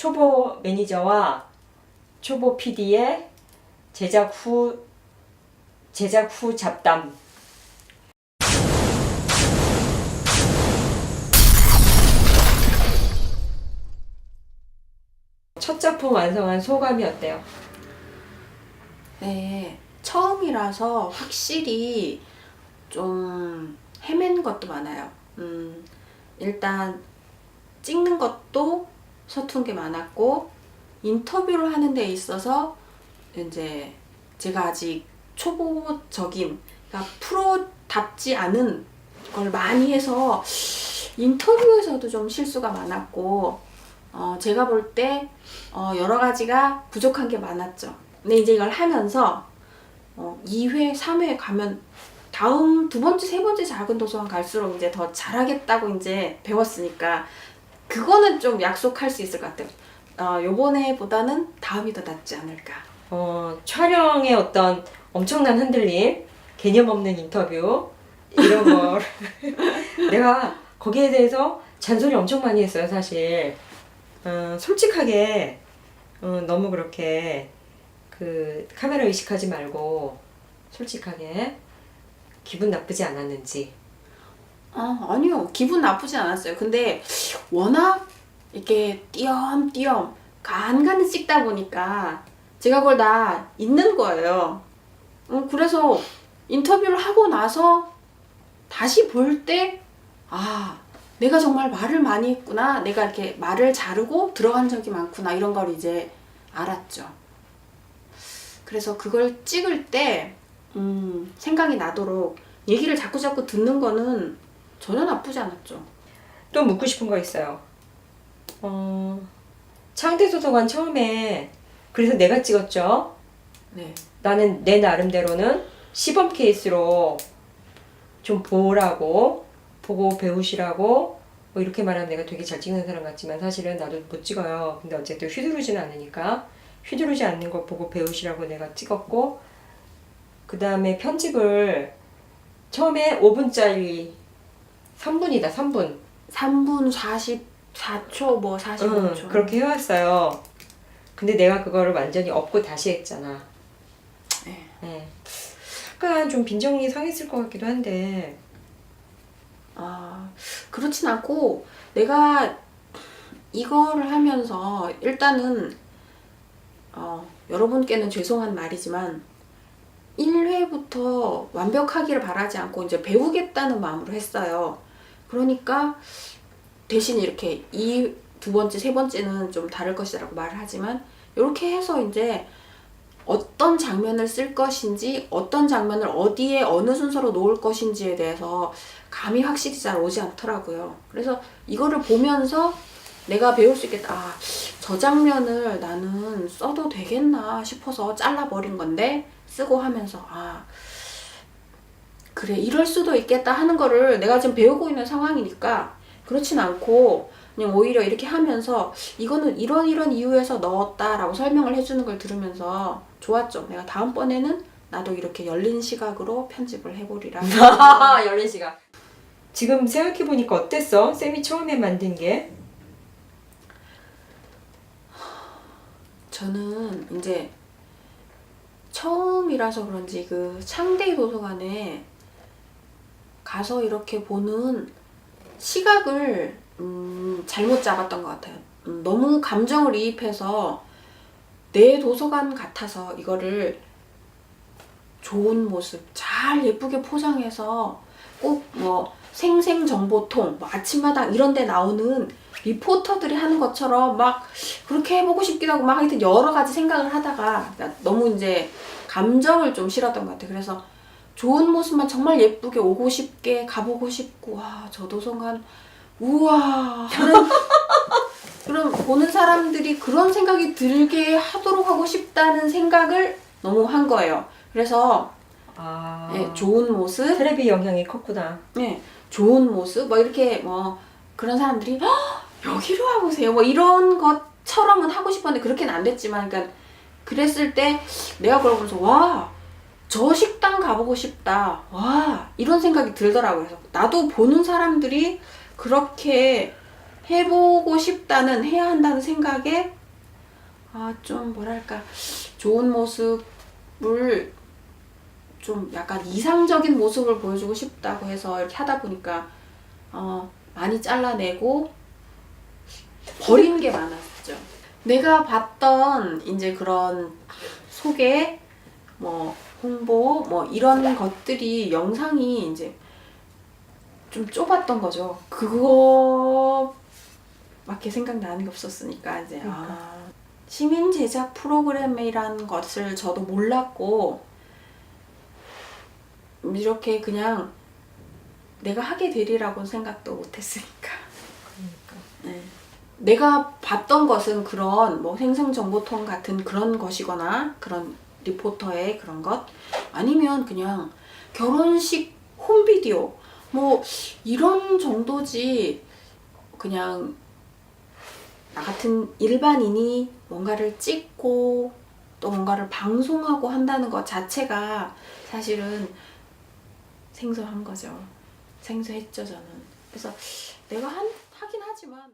초보 매니저와 초보 PD의 제작 후 제작 후 잡담. 첫 작품 완성한 소감이 어때요? 네, 처음이라서 확실히 좀 헤맨 것도 많아요. 음, 일단 찍는 것도 서툰 게 많았고 인터뷰를 하는 데 있어서 이제 제가 아직 초보적인 그러니까 프로답지 않은 걸 많이 해서 인터뷰에서도 좀 실수가 많았고 어, 제가 볼때 어, 여러 가지가 부족한 게 많았죠. 근데 이제 이걸 하면서 어, 2회, 3회 가면 다음 두 번째, 세 번째 작은 도서관 갈수록 이제 더 잘하겠다고 이제 배웠으니까 그거는 좀 약속할 수 있을 것 같아요. 어, 요번에보다는 다음이 더 낫지 않을까. 어, 촬영의 어떤 엄청난 흔들림, 개념 없는 인터뷰 이런 걸 내가 거기에 대해서 잔소리 엄청 많이 했어요, 사실. 어, 솔직하게 어, 너무 그렇게 그 카메라 의식하지 말고 솔직하게 기분 나쁘지 않았는지. 아, 아니요. 기분 나쁘지 않았어요. 근데 워낙 이렇게 띄엄띄엄 간간히 찍다 보니까 제가 그걸 다 잊는 거예요. 음, 그래서 인터뷰를 하고 나서 다시 볼 때, 아, 내가 정말 말을 많이 했구나. 내가 이렇게 말을 자르고 들어간 적이 많구나. 이런 걸 이제 알았죠. 그래서 그걸 찍을 때, 음, 생각이 나도록 얘기를 자꾸자꾸 듣는 거는 전혀 나쁘지 않았죠. 또 묻고 싶은 거 있어요. 어, 창대소서관 처음에 그래서 내가 찍었죠. 네. 나는 내 나름대로는 시범 케이스로 좀 보라고 보고 배우시라고 뭐 이렇게 말하면 내가 되게 잘 찍는 사람 같지만 사실은 나도 못 찍어요. 근데 어쨌든 휘두르지는 않으니까 휘두르지 않는 걸 보고 배우시라고 내가 찍었고 그 다음에 편집을 처음에 5분짜리 3분이다 3분 3분 44초 뭐 45초. 응, 그렇게 해왔어요. 근데 내가 그거를 완전히 업고 다시 했잖아. 네. 네. 약간 좀 빈정이 상했을 것 같기도 한데 아, 그렇진 않고 내가 이거를 하면서 일단은 어, 여러분께는 죄송한 말이지만 1회부터 완벽하기를 바라지 않고 이제 배우겠다는 마음으로 했어요. 그러니까 대신 이렇게 이 두 번째, 세 번째는 좀 다를 것이라고 말을 하지만 이렇게 해서 이제 어떤 장면을 쓸 것인지 어떤 장면을 어디에 어느 순서로 놓을 것인지에 대해서 감이 확실히 잘 오지 않더라고요. 그래서 이거를 보면서 내가 배울 수 있겠다. 아, 저 장면을 나는 써도 되겠나 싶어서 잘라버린 건데 쓰고 하면서 아 그래 이럴 수도 있겠다 하는 거를 내가 지금 배우고 있는 상황이니까 그렇진 않고 그냥 오히려 이렇게 하면서 이거는 이런 이런 이유에서 넣었다라고 설명을 해주는 걸 들으면서 좋았죠. 내가 다음번에는 나도 이렇게 열린 시각으로 편집을 해보리라. 열린 시간. 지금 생각해 보니까 어땠어? 쌤이 처음에 만든 게 저는 이제 처음이라서 그런지 그 창대 도서관에 가서 이렇게 보는 시각을 음, 잘못 잡았던 것 같아요. 음, 너무 감정을 이입해서 내 도서관 같아서 이거를 좋은 모습 잘 예쁘게 포장해서 꼭 뭐 생생정보통 뭐 아침마당 이런 데 나오는 리포터들이 하는 것처럼 막 그렇게 해보고 싶기도 하고 막 하여튼 여러 가지 생각을 하다가 너무 이제 감정을 좀 실었던 것 같아요. 그래서 좋은 모습만 정말 예쁘게 오고 싶게 가보고 싶고 와 저 도서관 우와. 하는 그럼 보는 사람들이 그런 생각이 들게 하도록 하고 싶다는 생각을 너무 한 거예요. 그래서 아. 예, 좋은 모습. 테레비 영향이 컸구나. 네, 좋은 모습. 뭐 이렇게 뭐 그런 사람들이 "헉, 여기로 와보세요. 뭐 이런 것처럼은 하고 싶었는데 그렇게는 안 됐지만 그러니까 그랬을 때 내가 그걸 보면서 와 저 식당 가보고 싶다 와 이런 생각이 들더라고요 그래서 나도 보는 사람들이 그렇게 해보고 싶다는 해야 한다는 생각에 아 좀 뭐랄까 좋은 모습을 좀 약간 이상적인 모습을 보여주고 싶다고 해서 이렇게 하다 보니까 어 많이 잘라내고 버린 게 많았죠. 내가 봤던 이제 그런 소개 뭐 홍보 뭐 이런 것들이 영상이 이제 좀 좁았던 거죠. 그거밖에 생각나는 게 없었으니까 이제 아, 시민 제작 프로그램이라는 것을 저도 몰랐고 이렇게 그냥 내가 하게 되리라고 생각도 못했으니까. 네. 내가 봤던 것은 그런 뭐 생생정보통 같은 그런 것이거나 그런 리포터의 그런 것 아니면 그냥 결혼식 홈비디오 뭐 이런 정도지 그냥 나 같은 일반인이 뭔가를 찍고 또 뭔가를 방송하고 한다는 것 자체가 사실은 생소한 거죠. 생소했죠 저는. 그래서 내가 한, 하긴 하지만